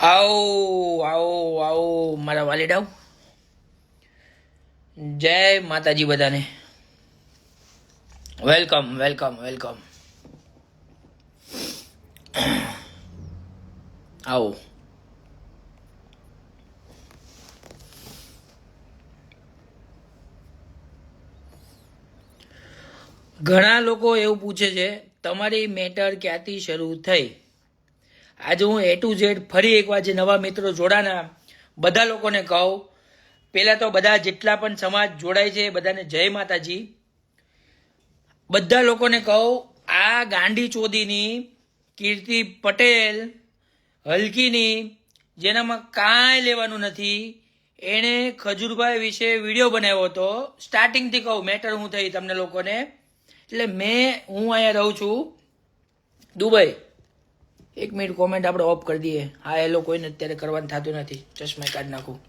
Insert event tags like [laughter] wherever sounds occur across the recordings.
આવો આવો આવો, મારા વાલીડાઓ. જય માતાજી બધાને. Welcome welcome welcome. આવો. ઘણા લોકો એવું પૂછે છે, તમારી મેટર ક્યાંથી શરૂ થઈ? આજે હું એ ટુ ઝેડ ફરી એકવાર જે નવા મિત્રો જોડાના બધા લોકોને કહું પહેલાં તો બધા જેટલા પણ સમાજ જોડાય છે બધાને જય માતાજી. બધા લોકોને કહું, આ ગાંડી ચોદીની કીર્તિ પટેલ, હલકીની, જેનામાં કાંઈ લેવાનું નથી, એણે ખજૂરભાઈ વિશે વીડિયો બનાવ્યો હતો. સ્ટાર્ટિંગથી કહું, મેટર હું થઈ તમને લોકોને. એટલે મેં, હું અહીંયા રહું છું, દુબઈ. એક મિનિટ કોમેન્ટ આપણે ઓફ કરી દઈએ. હા એ લોકોને અત્યારે કરવાનું થતું નથી. ચશ્મા કાઢી નાખું.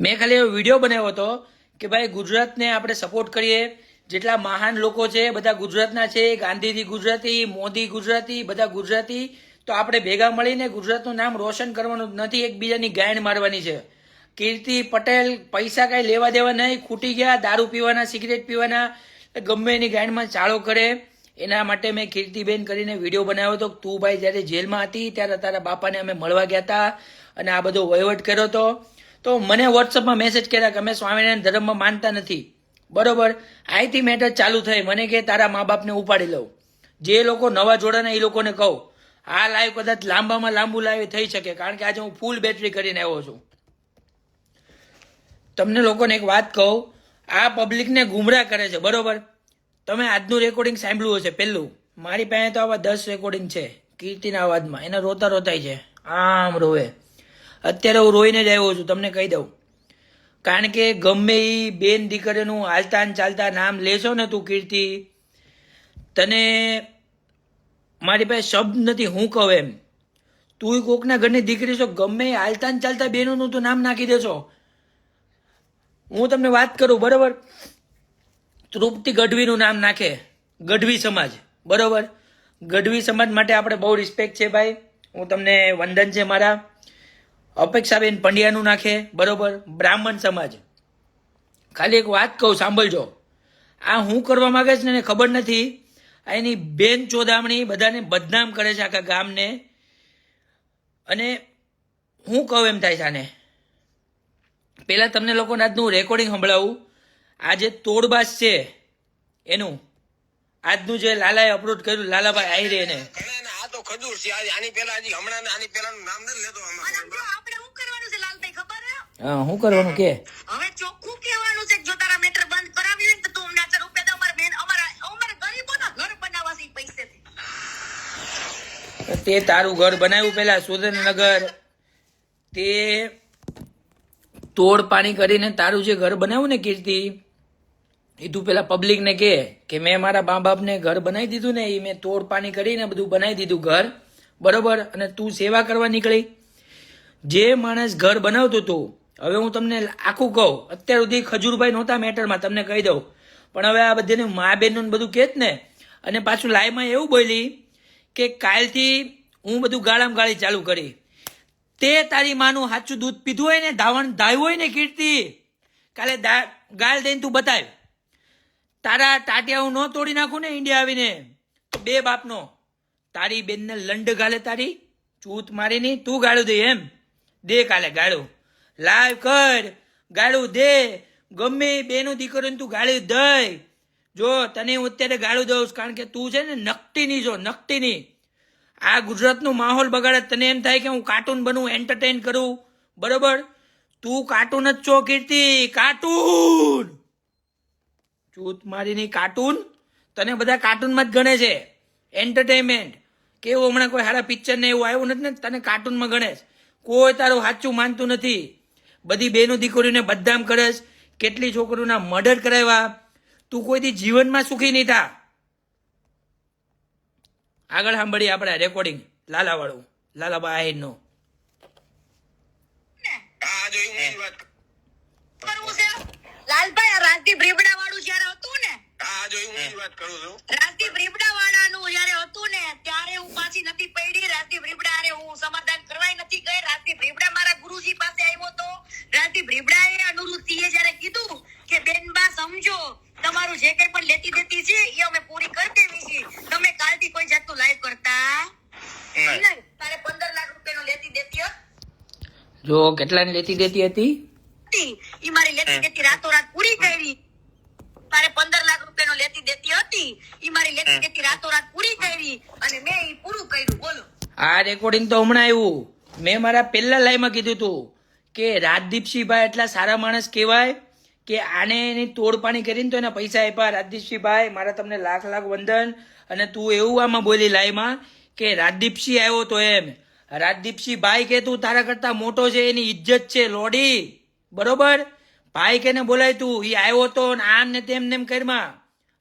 મેં ખાલી એવો વીડિયો બનાવ્યો હતો કે ભાઈ ગુજરાતને આપણે સપોર્ટ કરીએ. જેટલા મહાન લોકો છે, બધા ગુજરાતના છે, ગાંધીજી ગુજરાતી, મોદી ગુજરાતી, બધા ગુજરાતી, તો આપણે ભેગા મળીને ગુજરાતનું નામ રોશન કરવાનું નથી, એકબીજાની ગાયણ મારવાની છે. કીર્તિ પટેલ પૈસા કાંઈ લેવા દેવા નહીં, ખૂટી ગયા, દારૂ પીવાના, સિગરેટ પીવાના, ગમે એની ગાયણમાં ચાળો કરે. એના માટે મેં કીર્તિબેન કરીને વીડિયો બનાવ્યો હતો તું ભાઈ જ્યારે જેલમાં હતી ત્યારે તારા બાપાને અમે મળવા ગયા હતા અને આ બધો વહીવટ કર્યો હતો. તો મને વોટ્સઅપમાં મેસેજ કર્યા કે અમે સ્વામિનારાયણ ધર્મમાં માનતા નથી. બરોબર? આઈથી મેટર ચાલુ થઈ. મને કે તારા મા બાપને ઉપાડી લઉં. જે લોકો નવા જોડાના એ લોકોને કહું. આ લાઈવ કદાચ લાંબામાં લાંબુ લાઈવ થઈ શકે, કારણ કે આજે હું ફૂલ બેટરી કરીને આવ્યો છું. તમને લોકોને એક વાત કહું. આ પબ્લિકને ગુમરાહ કરે છે. બરોબર? તમે આજનું રેકોર્ડિંગ સાંભળ્યું હશે, પહેલું. મારી પાસે તો આવા દસ રેકોર્ડિંગ છે, કીર્તિના અવાજમાં. એને રોતા રોતાય છે. આમ રોવે. અત્યારે હું રોઈને જ આવ્યો છું, તમને કહી દઉં. કારણ કે ગમે એ બેન દીકરીનું હાલતા ચાલતા નામ લેશો ને તું કીર્તિ, તને મારી પાસે શબ્દ નથી, હું કહું એમ. તું કોકના ઘરની દીકરી છો, ગમે હાલતા ચાલતા બેનોનું તું નામ નાખી દેશો. હું તમને વાત કરું, બરોબર? તૃપ્તિ ગઢવીનું નામ નાખે. ગઢવી સમાજ. બરોબર? ગઢવી સમાજ માટે આપણે બહુ રિસ્પેક્ટ છે ભાઈ. હું તમને વંદન છે મારા. અપેક્ષાબેન પંડ્યાનું નાખે. બરોબર? બ્રાહ્મણ સમાજ. ખાલી એક વાત કહું, સાંભળજો. આ હું કરવા માંગે છે ને એને ખબર નથી. એની બેન ચોદામણી બધાને બદનામ કરે છે આખા ગામને. અને હું કહું એમ થાય છે આને. પહેલાં તમને લોકોને આજનું રેકોર્ડિંગ સંભળાવું. આ જે તોડબાજ છે એનું આજનું જે લાલાએ અપલોડ કર્યું લાલાભાઈ આહિરે એને ને આ તો ખજૂર છે આની હજી હમણાં આની પહેલાનું નામ નથી લેતો આપણે શું કરવાનું છે લાલભાઈ ખબર હા શું કરવાનું કે હવે ચોખ્ખું કહેવાનું છે કે જો તારા મેટર બંધ કરાવી હોય તો તું રૂપિયા. બેન અમારા અમારા ગરીબોના ઘર બનાવવા છે પૈસેથી. તે તારું ઘર બનાવ્યું પેલા સુરેન્દ્રનગર તે તોડ પાણી કરીને તારું જે ઘર બનાવ્યું ને કીર્તિ એ તું પેલા પબ્લિકને કહે કે મેં મારા મા બાપને ઘર બનાવી દીધું ને, એ મેં તોડ પાણી કરીને બધું બનાવી દીધું ઘર. બરોબર? અને તું સેવા કરવા નીકળી. જે માણસ ઘર બનાવતું હતું, હવે હું તમને આખું કહું, અત્યાર સુધી ખજૂરભાઈ નહોતા મેટરમાં, તમને કહી દઉં. પણ હવે આ બધાને મા બહેનનું બધું કહે ને, અને પાછું લાઈવમાં એવું બોલી કે કાલથી હું બધું ગાળામ ગાળી ચાલુ કરી. તે તારી માનું સાચું દૂધ પીધું હોય ને, ધાવણ ધાવ્યું હોય ને કીર્તિ, કાલે ગાળ દઈને તું બતાવ તારા ટાટિયા હું ન તોડી નાખું ને ઇન્ડિયા આવીને. બે બાપનો. તારી બેનને લંડ ગાલે તારી, ચૂત મારીની તું ગાળું દે એમ. દે કાલે ગાળું. લાવ કર, ગાળું દે. ગમે બેનો દીકરીને તું ગાળી દઈ. જો તને હું અત્યારે ગાળું દઉં કારણ કે તું છે ને નકટીની જો, નકટીની. આ ગુજરાતનું માહોલ બગાડે તને એમ થાય કે હું કાર્ટૂન બનું એન્ટરટેન કરું. બરોબર? તું કાર્ટૂન જ છો, કીર્તિ. કાર્ટૂન! ચૂત મારીની કાર્ટૂન? તને બધા કાર્ટૂનમાં જ ગણે છે. એન્ટરટેનમેન્ટ કેવું હમણાં કોઈ સારા પિક્ચર ને એવું આવ્યું નથી ને, તને કાર્ટૂનમાં ગણે કોઈ તારું સાચું માનતું નથી. બધી બેનો દીકરીઓને બદનામ કરે છે. કેટલી છોકરીઓના મર્ડર કરાવ્યા. તું કોઈથી જીવનમાં સુખી નહીં થા. આગળ સાંભળીએ આપણે રેકોર્ડિંગ લાલાવાળું. લાલાબા આહિરનું આ જો હું એની વાત કરવું છે? લાલભાઈ આ રાજદીપ રીબડા વાળું જયારે હતું ને જો હું એની વાત કરું છું. રાજદીપ રીબડા વાળાનું જયારે હતું ને ત્યારે હું પાછી નથી પડી. રાજદીપ રીબડા હારે હું સમાધાન રાજદીપ રીબડા મારા ગુરુજી પાસે આવ્યો તો રાજદીપ રીબડાએ અનુરુદ્ધિએ જ્યારે કીધું કે બેનબા સમજો તમારું જે કંઈ પણ લેતી દેતી છે એ અમે પૂરી કરી દેવી છે. તમે કાલથી કોઈ જાતનું લાઈવ કરતા તારે પંદર લાખ રૂપિયાનો લેતી દેતી જો કેટલાની લેતી દેતી હતી? હતી. ઈ મારી લેતી દેતી રાતોરાત પૂરી કરી. તારે પંદર લાખ રૂપિયાનો લેતી દેતી હતી. ઈ મારી લેતી દેતી રાતોરાત પૂરી કરી અને મેં ઈ પૂરું કર્યું બોલો. આ રેકોર્ડિંગ તો હમણાં આવ્યું. મેં મારા પહેલા લાઈમાં કીધું હતું કે રાજદીપસિંહભાઈ એટલા સારા માણસ કહેવાય કે આને એની તોડપાણી કરીને તો એના પૈસા આપ્યા. રાજદીપસિંહભાઈ મારા તમને લાખ લાખ વંદન અને તું એવું આમાં બોલી લાઈમાં કે રાજદીપસિંહ આવ્યો તો એમ. રાજદીપસિંહ ભાઈ કે તું તારા કરતા મોટો છે એની ઇજ્જત છે લોડી. બરોબર? ભાઈ કેને બોલાય તું? એ આવ્યો તો આમ ને તેમ નેમ કરમાં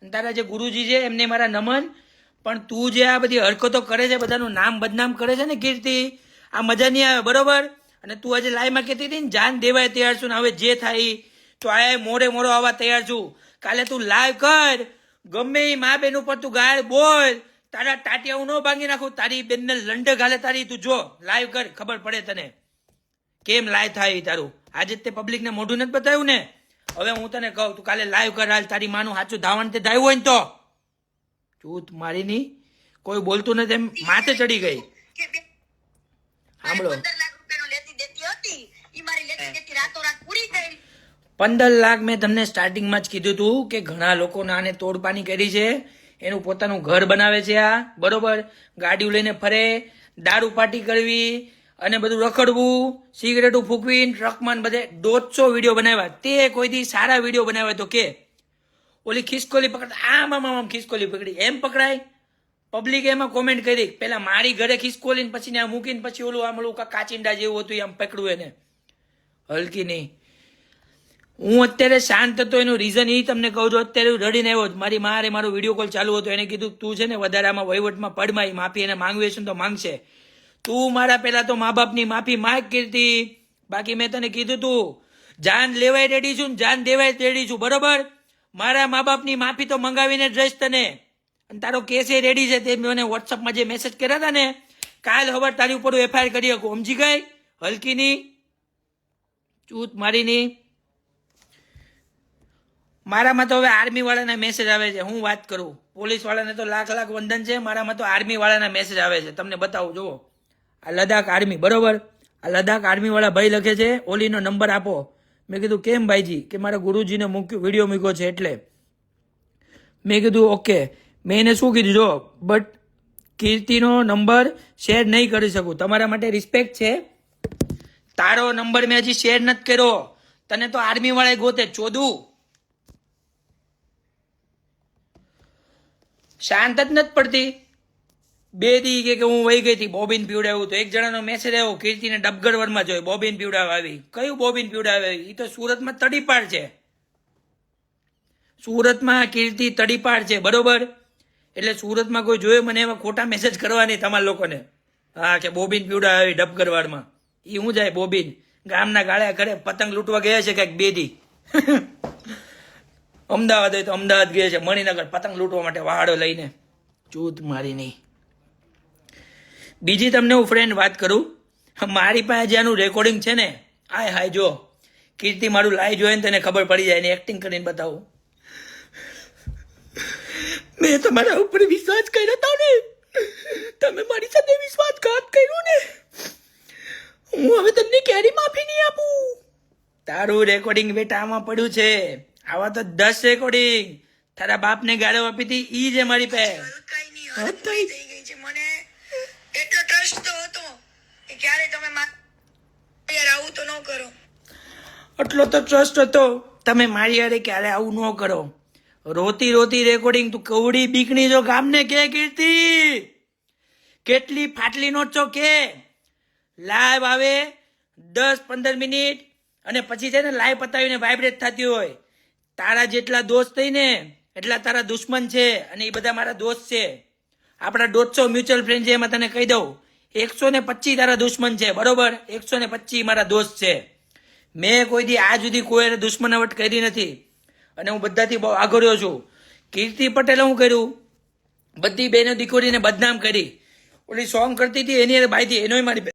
અને તારા જે ગુરુજી છે, એમને મારા નમન. પણ તું જે આ બધી હરકતો કરે છે, બધાનું નામ બદનામ કરે છે ને કીર્તિ, આ મજા નહીં આવે, બરોબર? અને તું આજે લાઈમાં કહેતી હતી ને, જાન દેવાય તૈયાર છું ને હવે જે થાય. તો આ મોડે મોડો આવવા તૈયાર છું. કાલે તું લાઈવ કર. ગમે એ મા બેન ઉપર તું ગાળ બોલ. તારા ટાટિયા હું ન ભાંગી નાખું. તારી બેનને લંડ ગાલે તારી. તું જો, લાઈવ કર, ખબર પડે તને. કેમ લાઈવ થાય તારું? આજે તે તે પબ્લિકને મોઢું નથી બતાવ્યું ને? હવે હું તને કહું તું કાલે લાઈવ કર હાલ તારી માનું સાચું ધાવણ તે ધાવ્યું હોય ને તો. ચૂત મારી નહીં કોઈ બોલતું નથી એમ માથે ચડી ગઈ. સાંભળો. પંદર લાખ મેં તમને સ્ટાર્ટિંગમાં જ કીધું હતું કે ઘણા લોકોને આને તોડપાણી કરી છે. એનું પોતાનું ઘર બનાવે છે આ. બરોબર? ગાડીઓ લઈને ફરે દારૂ પાર્ટી કરવી અને બધું રખડવું, સિગરેટું ફૂંકવી ટ્રકમાં બધે દોઢસો વીડિયો બનાવ્યા. તે કોઈ દી સારા વીડિયો બનાવ્યા તો કે, ઓલી ખિસકોલી પકડતા આમ આમ આમ ખિસકોલી પકડી. એમ પકડાય. પબ્લિકે એમાં કોમેન્ટ કરી. પેલા મારી ઘરે ખિસકોલીને પછી ને આ મૂકીને પછી ઓલું આમ ઓલું કાચિંડા જેવું હતું એમ આમ પકડ્યું એને. હલકી નહીં. હું અત્યારે શાંત હતો, એનું રીઝન એ તમને કહું છું, અત્યારે રડીને આવ્યો. મારી મારે મારો વીડિયો કોલ ચાલુ હતો, એને કીધું, તું છે ને વધારે આમાં વહીવટમાં પડમાં માફી એને માંગવી છે તો માંગશે. તું મારા પહેલા તો મા બાપની માફી માગ કીર્તિ. બાકી મેં તને કીધું તું, જાન લેવાય રેડી છું જાન દેવાય રેડી છું, બરોબર? મારા મા બાપની માફી તો મંગાવીને જ રહીશ તને. અને તારો કેસ એ રેડી છે તે મને વોટ્સઅપમાં જે મેસેજ કર્યા હતા ને, કાલ હવે તારી ઉપર એફઆઈઆર કરી શકું. સમજી ગઈ? હલકીની? ચૂત મારીની? મારામાં તો હવે આર્મી વાળાના મેસેજ આવે છે, હું વાત કરું. પોલીસ વાળાને તો લાખ લાખ વંદન છે, મારામાં તો આર્મી વાળાના મેસેજ આવે છે. તમને બતાવું, જુઓ. આ લદાખ આર્મી, બરોબર? આ લદાખ આર્મી વાળા ભાઈ લખે છે, ઓલીનો નંબર આપો. મેં કીધું, કેમ ભાઈજી? કે મારા ગુરુજીને મૂક્યો, વીડિયો મૂક્યો છે એટલે. મેં કીધું, ઓકે. મેં એને શું કીધું, જો, બટ કીર્તિનો નંબર શેર નહીં કરી શકું. તમારા માટે રિસ્પેક્ટ છે. તારો નંબર મેં હજી શેર નથી કર્યો. તને તો આર્મી વાળાએ ગોતે ચોદું શાંત જ નથી પડતી. બે દી કે હું વહી ગઈ હતી, બોબિન પીવડાવ્યું તો એક જણાનો મેસેજ આવ્યો, કીર્તિને ડબગર વરમાં જોઈ, બોબિન પીવડાવવા આવી. કયું બોબિન પીવડાવે? એ તો સુરતમાં તડીપાડ છે. સુરતમાં કીર્તિ તડીપાડ છે, બરોબર? એટલે સુરતમાં કોઈ જોયું મને એમાં ખોટા મેસેજ કરવા નહીં તમારા લોકોને? હા, કે બોબિન પીવડાવે આવી ડબગરવાડમાં એ હું જાય બોબિન? ગામના ગાળ્યા ઘરે પતંગ લૂંટવા ગયા છે કંઈક બે દી. [laughs] અમદાવાદ હોય તો અમદાવાદ ગયા છે, મણિનગર. પતંગ લૂંટવા માટે વાહાડો લઈને. ચૂત મારી નહીં બીજી તમને હું ફ્રેન્ડ વાત કરું. મારી પાસે જે આનું રેકોર્ડિંગ છે ને હાય હાય જો, કીર્તિ મારું લાઈ જોઈને તેને ખબર પડી જાય ને એક્ટિંગ કરીને બતાવું. મેં તમારા ઉપર વિશ્વાસ કર્યો હતો ને. તમે મારી સાથે વિશ્વાસઘાત કર્યો ને. હું હવે તમને ક્યારે માફી નહીં આપું. તારું રેકોર્ડિંગ બેટા આમાં પડ્યું છે. આવા તો દસ રેકોર્ડિંગ તારા બાપને ગાળો આપી હતી ઈ છે મારી છે. મને તો હતો કે ક્યારે તમે યાર આવું તો ન કરો. આટલો તો ટ્રસ્ટ હતો. તમે મારી યારે ક્યારે આવું ન કરો. રોતી રોતી રેકોર્ડિંગ તું કવડી બીકણી જો ગામને કે કીર્તિ? કેટલી ફાટલી નોટ છો કે? લાઈવ આવે દસ પંદર મિનિટ અને પછી છે ને લાઈવ પતાવીને વાઇબ્રેટ થતી હોય. તારા જેટલા દોસ્ત થઈને એટલા તારા દુશ્મન છે અને એ બધા મારા દોસ્ત છે. આપણા દોઢસો મ્યુચ્યુઅલ ફ્રેન્ડ છે એમાં તને કહી દઉં. એકસો ને પચીસ તારા દુશ્મન છે, બરોબર? એકસો ને પચીસ મારા દોસ્ત છે. મેં કોઈ દી આજ સુધી કોઈ દુશ્મનાવટ કરી નથી. અને હું બધાથી બહુ આગળ્યો છું. કીર્તિ પટેલે હું કર્યું? બધી બેનો દીકરીને બદનામ કરી. ઓલી સોંગ કરતી હતી, એની બાઈ હતી એનોય મારી